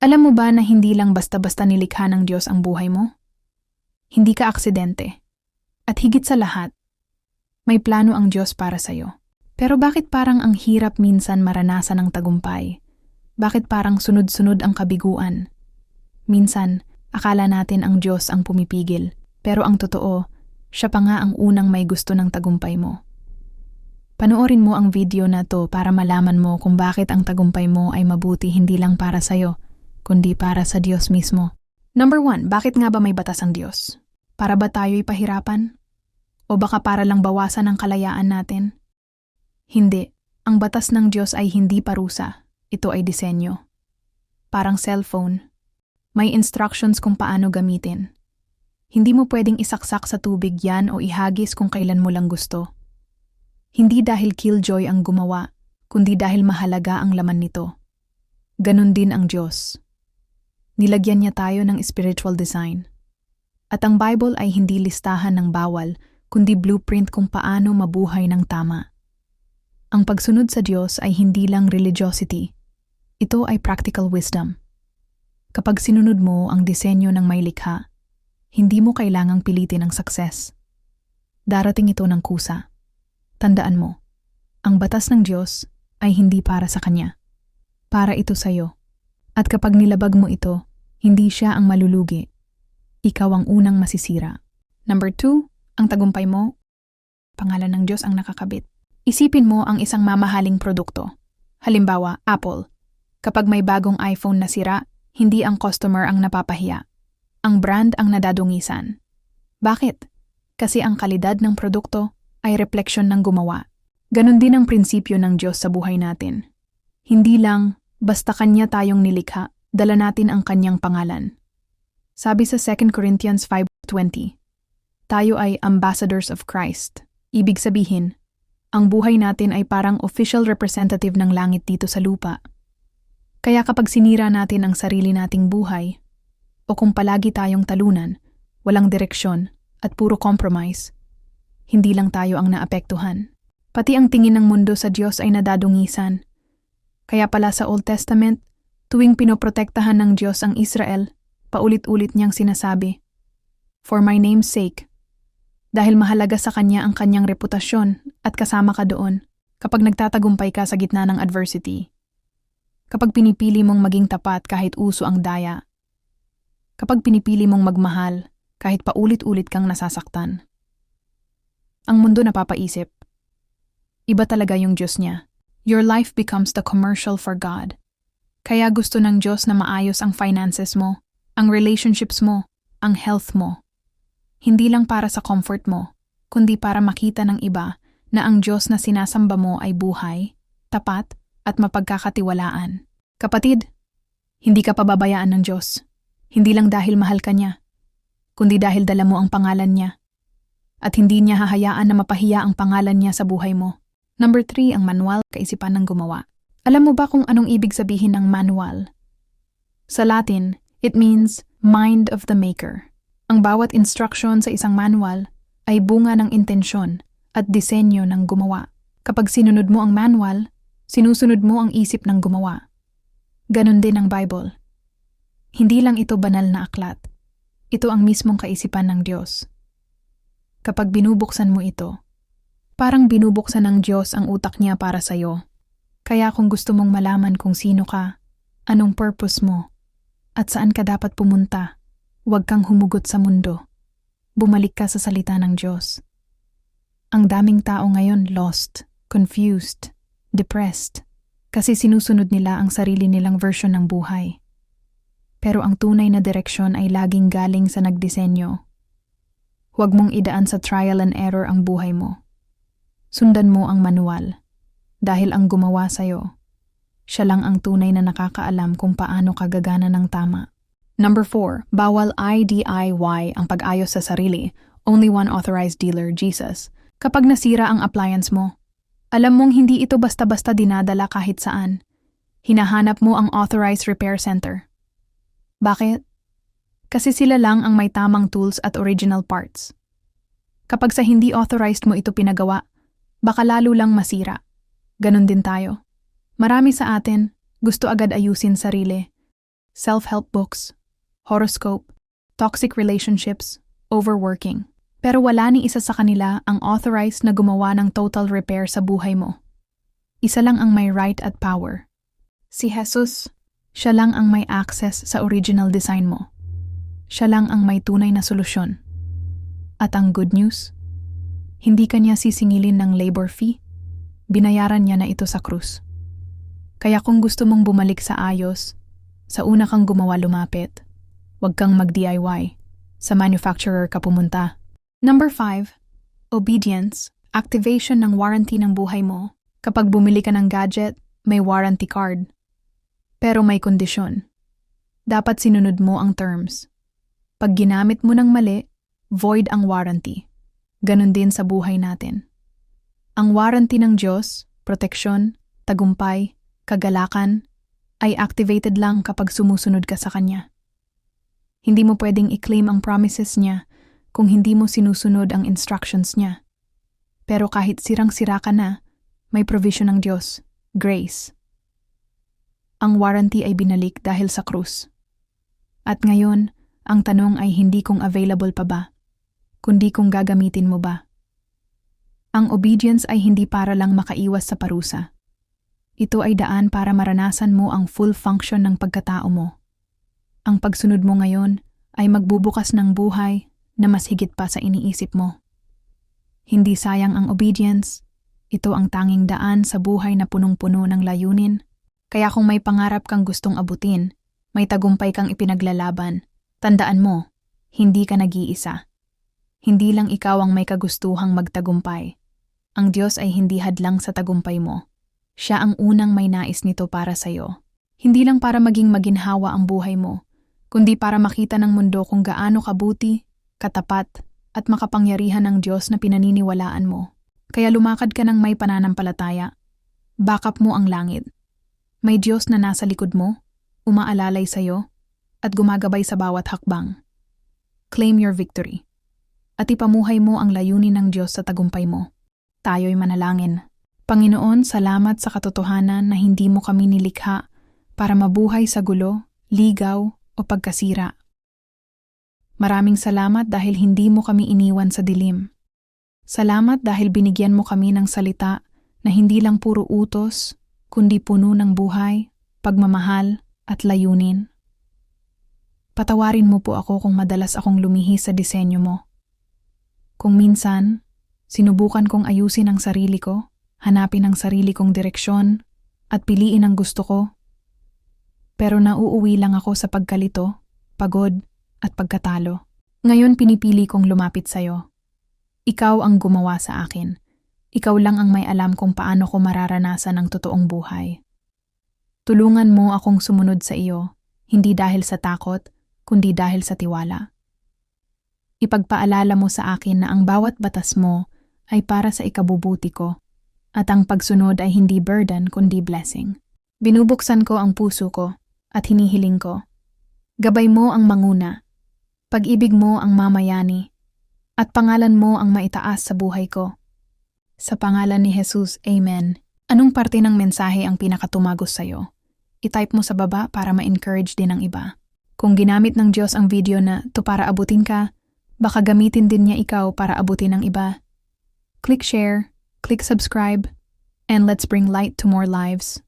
Alam mo ba na hindi lang basta-basta nilikha ng Diyos ang buhay mo? Hindi ka aksidente. At higit sa lahat, may plano ang Diyos para sa'yo. Pero bakit parang ang hirap minsan maranasan ng tagumpay? Bakit parang sunod-sunod ang kabiguan? Minsan, akala natin ang Diyos ang pumipigil, pero ang totoo, siya pa nga ang unang may gusto ng tagumpay mo. Panoorin mo ang video na to para malaman mo kung bakit ang tagumpay mo ay mabuti hindi lang para sa'yo, kundi para sa Diyos mismo. Number one, bakit nga ba may batas ang Diyos? Para ba tayo'y pahirapan? O baka para lang bawasan ang kalayaan natin? Hindi. Ang batas ng Diyos ay hindi parusa. Ito ay disenyo. Parang cellphone. May instructions kung paano gamitin. Hindi mo pwedeng isaksak sa tubig yan o ihagis kung kailan mo lang gusto. Hindi dahil killjoy ang gumawa, kundi dahil mahalaga ang laman nito. Ganon din ang Diyos. Nilagyan niya tayo ng spiritual design. At ang Bible ay hindi listahan ng bawal, kundi blueprint kung paano mabuhay ng tama. Ang pagsunod sa Diyos ay hindi lang religiosity. Ito ay practical wisdom. Kapag sinunod mo ang disenyo ng may likha, hindi mo kailangang pilitin ang success. Darating ito ng kusa. Tandaan mo, ang batas ng Diyos ay hindi para sa Kanya. Para ito sa'yo. At kapag nilabag mo ito, hindi siya ang malulugi. Ikaw ang unang masisira. Number two, ang tagumpay mo, pangalan ng Diyos ang nakakabit. Isipin mo ang isang mamahaling produkto. Halimbawa, Apple. Kapag may bagong iPhone na sira, hindi ang customer ang napapahiya ang brand ang nadadungisan. Bakit? Kasi ang kalidad ng produkto ay refleksyon ng gumawa. Ganon din ang prinsipyo ng Diyos sa buhay natin. Hindi lang, basta Kanya tayong nilikha, dala natin ang Kanyang pangalan. Sabi sa 2 Corinthians 5.20, Tayo ay ambassadors of Christ. Ibig sabihin, ang buhay natin ay parang official representative ng langit dito sa lupa. Kaya kapag sinira natin ang sarili nating buhay, o kung palagi tayong talunan, walang direksyon, at puro compromise, hindi lang tayo ang naapektuhan. Pati ang tingin ng mundo sa Diyos ay nadadungisan. Kaya pala sa Old Testament, tuwing pinoprotektahan ng Diyos ang Israel, paulit-ulit niyang sinasabi, For my name's sake, dahil mahalaga sa Kanya ang Kanyang reputasyon at kasama ka doon kapag nagtatagumpay ka sa gitna ng adversity. Kapag pinipili mong maging tapat kahit uso ang daya, kapag pinipili mong magmahal kahit paulit-ulit kang nasasaktan. Ang mundo napapaisip, iba talaga yung Diyos niya. Your life becomes the commercial for God. Kaya gusto ng Diyos na maayos ang finances mo, ang relationships mo, ang health mo. Hindi lang para sa comfort mo, kundi para makita ng iba na ang Diyos na sinasamba mo ay buhay, tapat, at mapagkakatiwalaan. Kapatid, hindi ka pababayaan ng Diyos. Hindi lang dahil mahal ka niya, kundi dahil dala mo ang pangalan niya. At hindi niya hahayaan na mapahiya ang pangalan niya sa buhay mo. Number 3, ang manual kaisipan ng gumawa. Alam mo ba kung anong ibig sabihin ng manual? Sa Latin, it means mind of the maker. Ang bawat instruction sa isang manual ay bunga ng intensyon at disenyo ng gumawa. Kapag sinunod mo ang manual, sinusunod mo ang isip ng gumawa. Ganon din ang Bible. Hindi lang ito banal na aklat. Ito ang mismong kaisipan ng Diyos. Kapag binubuksan mo ito, parang binubuksan ng Diyos ang utak niya para sa'yo. Kaya kung gusto mong malaman kung sino ka, anong purpose mo, at saan ka dapat pumunta, huwag kang humugot sa mundo. Bumalik ka sa salita ng Diyos. Ang daming tao ngayon lost, confused, depressed, kasi sinusunod nila ang sarili nilang version ng buhay pero ang tunay na direksyon ay laging galing sa nagdisenyo. Huwag mong idaan sa trial and error ang buhay mo. Sundan mo ang manual. Dahil ang gumawa sa'yo, siya lang ang tunay na nakakaalam kung paano ka gagana ng tama. Number 4. Bawal IDIY ang pag-ayos sa sarili. Only one authorized dealer, Jesus. Kapag nasira ang appliance mo, alam mong hindi ito basta-basta dinadala kahit saan. Hinahanap mo ang authorized repair center. Bakit? Kasi sila lang ang may tamang tools at original parts. Kapag sa hindi authorized mo ito pinagawa, baka lalo lang masira. Ganon din tayo. Marami sa atin gusto agad ayusin sarili, self-help books, horoscope, toxic relationships, overworking. Pero wala ni isa sa kanila ang authorized na gumawa ng total repair sa buhay mo. Isa lang ang may right at power. Si Jesus. Siya lang ang may access sa original design mo. Siya lang ang may tunay na solusyon. At ang good news, hindi kanya sisingilin ng labor fee. Binayaran niya na ito sa krus. Kaya kung gusto mong bumalik sa ayos, sa una kang gumawa lumapit, huwag kang mag-DIY. Sa manufacturer ka pumunta. Number 5. Obedience. Activation ng warranty ng buhay mo. Kapag bumili ka ng gadget, may warranty card. Pero may kondisyon. Dapat sinunod mo ang terms. Pag ginamit mo ng mali, void ang warranty. Ganon din sa buhay natin. Ang warranty ng Diyos, proteksyon, tagumpay, kagalakan, ay activated lang kapag sumusunod ka sa Kanya. Hindi mo pwedeng i-claim ang promises niya kung hindi mo sinusunod ang instructions niya. Pero kahit sirang-sira ka na, may provision ng Diyos, grace. Ang warranty ay binalik dahil sa krus. At ngayon, ang tanong ay hindi kung available pa ba, kundi kung gagamitin mo ba. Ang obedience ay hindi para lang makaiwas sa parusa. Ito ay daan para maranasan mo ang full function ng pagkatao mo. Ang pagsunod mo ngayon ay magbubukas ng buhay na mas higit pa sa iniisip mo. Hindi sayang ang obedience, ito ang tanging daan sa buhay na punong-puno ng layunin. Kaya kung may pangarap kang gustong abutin, may tagumpay kang ipinaglalaban, tandaan mo, hindi ka nag-iisa. Hindi lang ikaw ang may kagustuhang magtagumpay. Ang Diyos ay hindi hadlang sa tagumpay mo. Siya ang unang may nais nito para sa'yo. Hindi lang para maging maginhawa ang buhay mo, kundi para makita ng mundo kung gaano kabuti, katapat, at makapangyarihan ng Diyos na pinaniniwalaan mo. Kaya lumakad ka ng may pananampalataya. Backup mo ang langit. May Diyos na nasa likod mo, umaalalay sa'yo, at gumagabay sa bawat hakbang. Claim your victory. At ipamuhay mo ang layunin ng Diyos sa tagumpay mo. Tayo'y manalangin. Panginoon, salamat sa katotohanan na hindi mo kami nilikha para mabuhay sa gulo, ligaw, o pagkasira. Maraming salamat dahil hindi mo kami iniwan sa dilim. Salamat dahil binigyan mo kami ng salita na hindi lang puro utos, kundi puno ng buhay, pagmamahal, at layunin. Patawarin mo po ako kung madalas akong lumihi sa disenyo mo. Kung minsan, sinubukan kong ayusin ang sarili ko, hanapin ang sarili kong direksyon, at piliin ang gusto ko. Pero nauuwi lang ako sa pagkalito, pagod, at pagkatalo. Ngayon pinipili kong lumapit sa'yo. Ikaw ang gumawa sa akin. Ikaw lang ang may alam kung paano ko mararanasan ang totoong buhay. Tulungan mo akong sumunod sa iyo, hindi dahil sa takot, kundi dahil sa tiwala. Ipagpaalala mo sa akin na ang bawat batas mo ay para sa ikabubuti ko, at ang pagsunod ay hindi burden kundi blessing. Binubuksan ko ang puso ko at hinihiling ko. Gabay mo ang manguna, pag-ibig mo ang mamayani, at pangalan mo ang maitaas sa buhay ko. Sa pangalan ni Jesus, Amen. Anong parte ng mensahe ang pinakatumagos sa'yo? I-type mo sa baba para ma-encourage din ng iba. Kung ginamit ng Diyos ang video na to para abutin ka, baka gamitin din niya ikaw para abutin ng iba. Click share, click subscribe, and let's bring light to more lives.